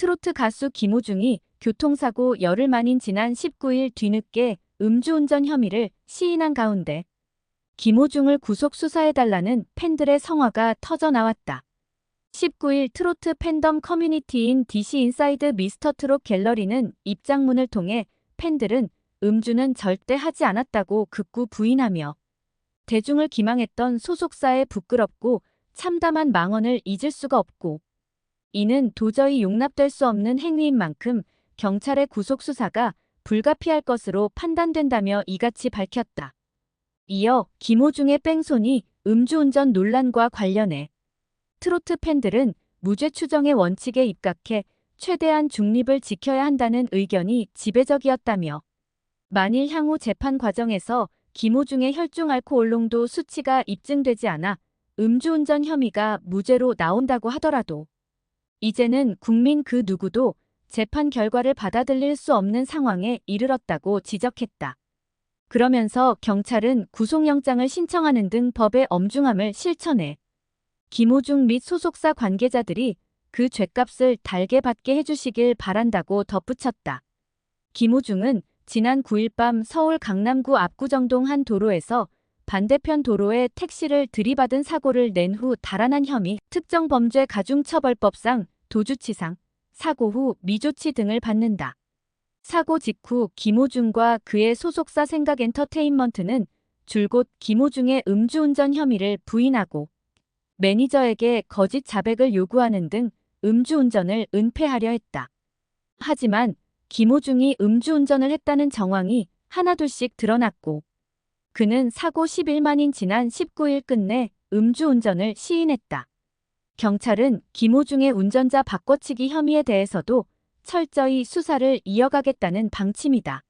트로트 가수 김호중이 교통사고 열흘 만인 지난 19일 뒤늦게 음주운전 혐의를 시인한 가운데 김호중을 구속 수사해달라는 팬들의 성화가 터져 나왔다. 19일 트로트 팬덤 커뮤니티인 DC 인사이드 미스터 트롯 갤러리는 입장문을 통해 팬들은 음주는 절대 하지 않았다고 극구 부인하며 대중을 기망했던 소속사의 부끄럽고 참담한 망언을 잊을 수가 없고 이는 도저히 용납될 수 없는 행위인 만큼 경찰의 구속 수사가 불가피할 것으로 판단된다며 이같이 밝혔다. 이어 김호중의 뺑소니 음주운전 논란과 관련해 트로트 팬들은 무죄 추정의 원칙에 입각해 최대한 중립을 지켜야 한다는 의견이 지배적이었다며 만일 향후 재판 과정에서 김호중의 혈중 알코올 농도 수치가 입증되지 않아 음주운전 혐의가 무죄로 나온다고 하더라도 이제는 국민 그 누구도 재판 결과를 받아들일 수 없는 상황에 이르렀다고 지적했다. 그러면서 경찰은 구속영장을 신청하는 등 법의 엄중함을 실천해 김호중 및 소속사 관계자들이 그 죗값을 달게 받게 해주시길 바란다고 덧붙였다. 김호중은 지난 9일 밤 서울 강남구 압구정동 한 도로에서 반대편 도로에 택시를 들이받은 사고를 낸 후 달아난 혐의, 특정 범죄 가중처벌법상 도주치상, 사고 후 미조치 등을 받는다. 사고 직후 김호중과 그의 소속사 생각엔터테인먼트는 줄곧 김호중의 음주운전 혐의를 부인하고 매니저에게 거짓 자백을 요구하는 등 음주운전을 은폐하려 했다. 하지만 김호중이 음주운전을 했다는 정황이 하나둘씩 드러났고 그는 사고 10일 만인 지난 19일 끝내 음주운전을 시인했다. 경찰은 김호중의 운전자 바꿔치기 혐의에 대해서도 철저히 수사를 이어가겠다는 방침이다.